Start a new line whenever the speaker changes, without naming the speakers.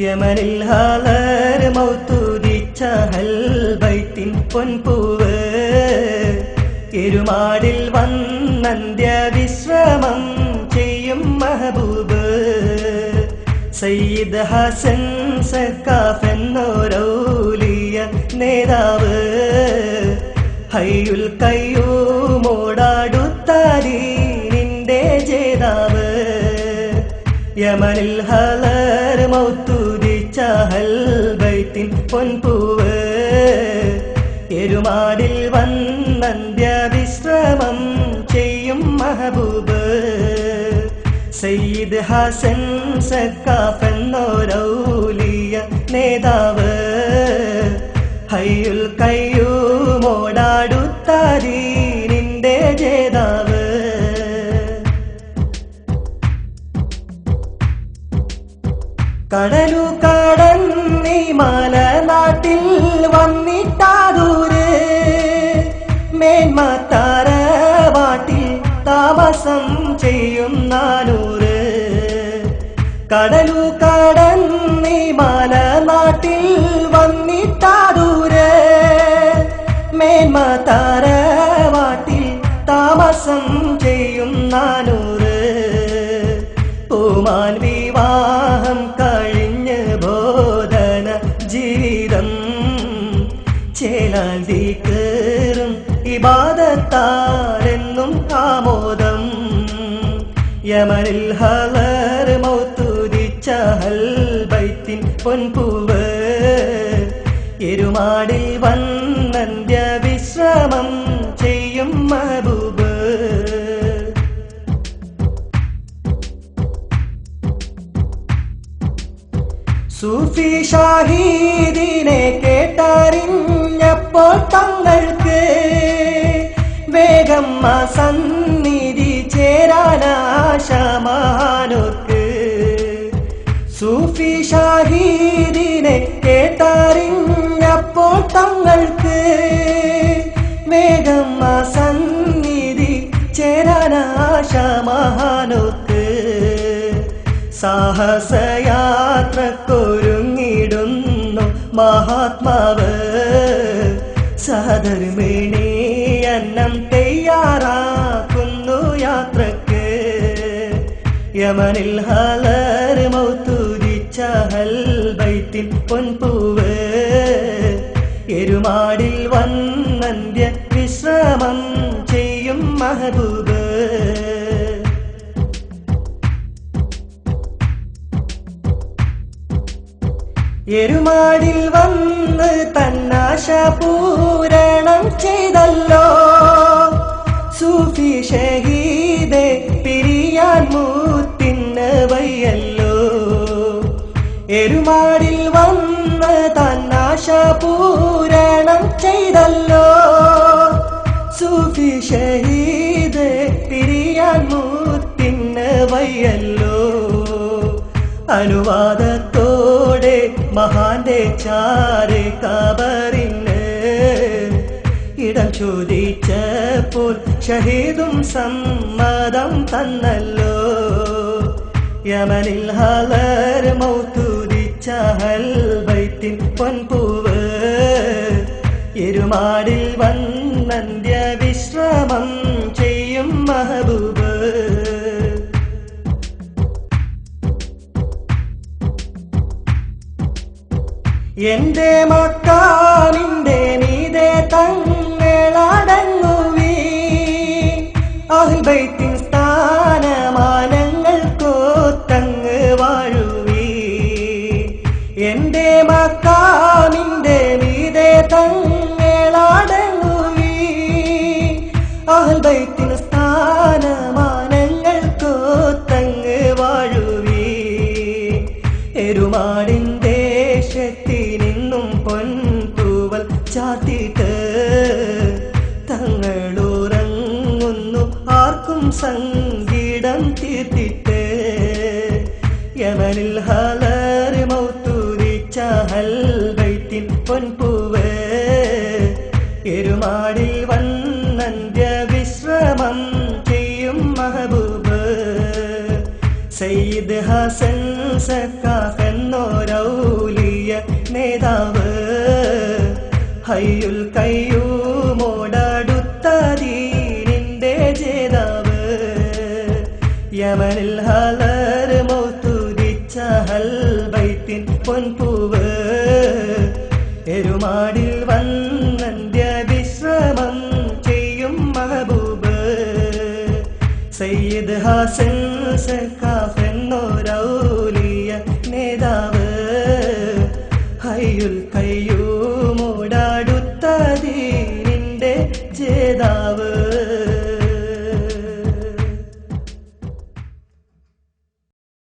യമനിൽ ഹാലർ മൗത്തുദിച്ച ഹൽബൈത്തിൻ പൊൻപൂവ്. എരുമാടിൽ വന്നന്ത്യ വിശ്രമം ചെയ്യും മഹബൂബ്. സയ്യിദ് ഹസൻ സക്കാഫ് എന്നോരൗലിയ നേതാവ് ഹയ്യുൽ കയ്യൂമോടാടുത്താരി നിന്റെ ജേതാവ്. യമനിൽ ഹലർ ഹൽബൈത്തിൻ പൊൻപൂവ്. എരുമാടിൽ വന്നന്ത്യ വിശ്രമം ചെയ്യും മഹബൂബ്. സയ്യിദ് ഹസൻ സക്കാഫ് എന്നോരൗലിയ നേതാവ്. ഹയ്യുൽ കയ്യൂമോടാടുത്താരി കടലു കടന്നി മലനാട്ടിൽ വന്നിട്ടാതൂര്. മേന്മത്തറവാട്ടിൽ താമസം ചെയ്യും നാനൂറ്. കടലു കടന്നി മലനാട്ടിൽ വന്നിട്ടാതൂര്. മേന്മത്തറവാട്ടിൽ ജീവിതം ചേലാൽ തീക്കേറും ഇബാദത്താരെന്നും ആമോദം. യമനിൽ ഹലർ മൗത്തുരിച്ച ഹൽബൈത്തിൻ പൊൻപൂവ്. എരുമാടിൽ വന്നന്ത്യ വിശ്രമം സൂഫി ഷാഹീദിനെ കേട്ടറിഞ്ഞപ്പോൾ തങ്ങൾക്ക് വേഗം സന്നിധി ചേരാനാശമാനോർക്ക് സൂഫി ഷാഹീദിനെ കേട്ടറിഞ്ഞപ്പോൾ തങ്ങൾക്ക് വേഗം സന്നിധി ചേരാനാശമാനോർക്ക് സാഹസയാത്രക്കൊരുങ്ങിടുന്നു മഹാത്മാവ് സഹധർമ്മിണി അന്നം തയ്യാറാക്കുന്നു യാത്രയ്ക്ക്. യമനിൽ ഹലർ മൗത്തൂരിച്ച ഹൽബൈത്തിൻ പൊൻപൂവ്. എരുമാടിൽ വന്നന്ത്യ എരുമാടിൽ വന്ന് തന്നാശ പൂരണം ചെയ്തല്ലോ. സൂഫി ഷഹീദെ പിരിയാൻ മൂത്തിന് വയ്യല്ലോ എരുമാടിൽ വന്ന് തന്നാശ പൂരണം ചെയ്തല്ലോ. സൂഫി ഷഹീദ് പിരിയാൻ മൂത്തിന് വയ്യല്ലോ അനുവാദത്തോടെ മഹാന്റെ ചാരെ കബറിന് ഇടം ചോദിച്ചപ്പോൾ ഷഹീദും സമ്മതം തന്നല്ലോ. യമനിൽ ഹലർ മൗത്തുരിച്ച ഹൽബൈത്തിൻ പൊൻപൂവ് എരുമാടിൽ വന്നന്ത്യ വിശ്രമം എന്റെ മക്കാനിന്റെ നീതേ തങ്ങളടങ്ങുവീ. അഹ്ബൈത്തിൻ സ്ഥാനമാനങ്ങൾ കോത്തങ്ങ് വാഴുവീ. എന്റെ മക്കാനിന്റെ നീതേ തങ്ങളടങ്ങുവീ. അഹ്ബൈത്തിൻ സ്ഥാനമാനങ്ങൾ കോത്തങ്ങ് വാഴുവീ. എരുമാടിൻ സംഗീതം തീർത്തിട്ട് യമനിൽ ഹലർ മൗത്തൂരിച്ച ഹൽവൈത്തിൻ പൊൻപൂവ് എരുമാടിൽ വന്നന്ത്യ വിശ്രമം ചെയ്യും മഹബൂബ്. സയ്യിദ് ഹസൻ സക്കാക്കെന്നോരൗലിയ നേതാവ്. ഹയ്യുൽ കയ്യൂമോടടുത്ത യമനിൽ ഹലറ് മൗത്തുദിച്ച ഹൽബൈത്തിൻ പൊൻപൂവ്. എരുമാടിൽ വന്നന്ത്യ വിശ്രമം ചെയ്യും മഹബൂബ്. സയ്യിദ് ഹാസൻ സക്കാഫ് എന്നോരൗലിയ നേതാവ്. ഹയ്യുൽ കയ്യൂമോടാടുത്ത നിന്റെ ചേതാവ്